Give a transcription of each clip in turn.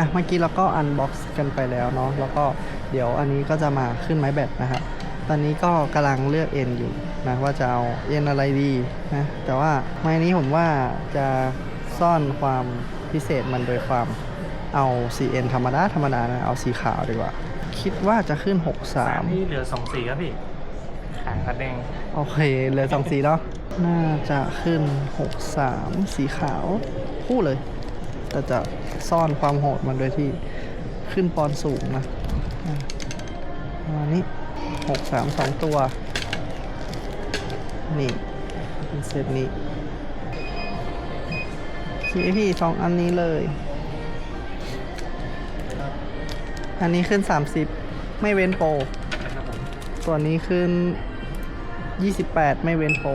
อะเมื่อกี้เราก็อันบ็อกซ์กันไปแล้วเนาะแล้วก็เดี๋ยวอันนี้ก็จะมาขึ้นไม้แบตนะครับตอนนี้ก็กำลังเลือกเอ็นอยู่นะว่าจะเอาเอ็นอะไรดีนะแต่ว่าไม้นี้ผมว่าจะซ่อนความพิเศษมันโดยความเอาสีเอ็นธรรมดาธรรมดานะเอาสีขาวดีกว่า คิดว่าจะขึ้นสาม63ที่เหลือสองสีครับพี่ขางกับแดงโอเคเหลือสองสีเนาะน่าจะขึ้น 63 สีขาว คู่เลย แต่จะซ่อนความโหดมันโดยที่ขึ้นปอนสูงนะอะประมาณนี้63 2ตัว นี่เป็นเซตนี้พี่พี่สองอันนี้เลย อันนี้ขึ้น 30 ไม่เว้นโปรตัวนี้ขึ้น 28 ไม่เว้นโปร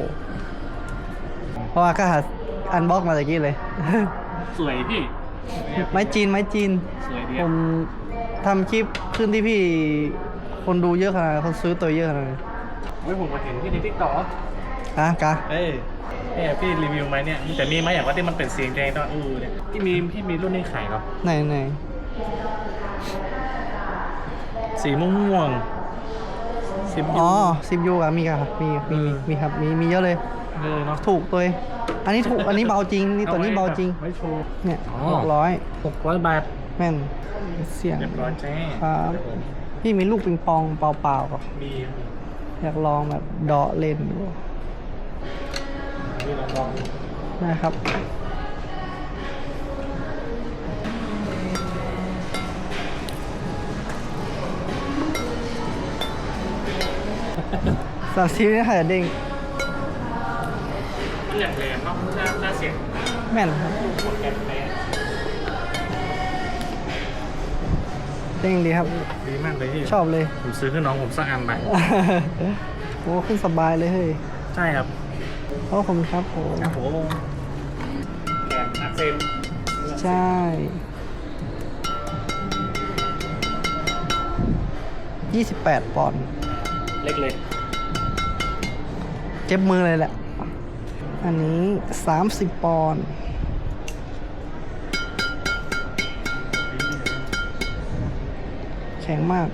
เพราะว่าก็หาอันบล็อกมาตะกี้เลย สวยพี่ไม้จีนไม้จีน สวยดีผมทำคลิปขึ้นที่พี่ คนดูเยอะขนาดนั้นคนซื้อตัวเยอะขนาดนั้นไม่ผมมาเห็นที่ในทิกตอกอะกะเอ้ยเนี่ยพี่รีวิวไหมเนี่ยแต่มีไหมอย่างว่าที่มันเป็นสีแดงตอนอู้เนี่ยที่มีพี่มีรุ่นนี้ขายเหรอไหนไหนสีม่วงๆสีอ๋อสิบยูอะมีครับมีมีมีมีครับมีมีเยอะเลย เลยเนาะถูกตัวเองอันนี้ถูกอันนี้เบาจริงนี่ตัวนี้เบาจริงไม่โชว์เนี่ยอ๋อหกร้อยหกร้อยบาทแม่นเสียงเรียบร้อยแจ้ครับพี่มีลูกปิงปองเปล่าๆกับมีอยากลองแบบเดาะเล่นดูมีลองลองดูนะครับสามสิบนี่ค่ะเด้ง มันแหลมเนาะน่าน่าเสียงแม่นครับหมดแกนแน่เด้งดีครับ ดีมากเลยพี่ชอบเลย ผมซื้อให้น้องผมสักอันไปโอ้ขึ้นสบายเลยเฮ้ยใช่ครับขอบคุณครับผมโอ้โหแขนอักเซนใช่ยี่สิบแปดปอนด์เล็กเลย เจ็บมือเลยแหละ อันนี้ 30 ปอนด์แข็งมาก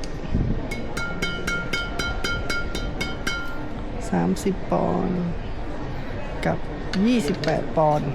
30 ปอนด์กับ 28 ปอนด์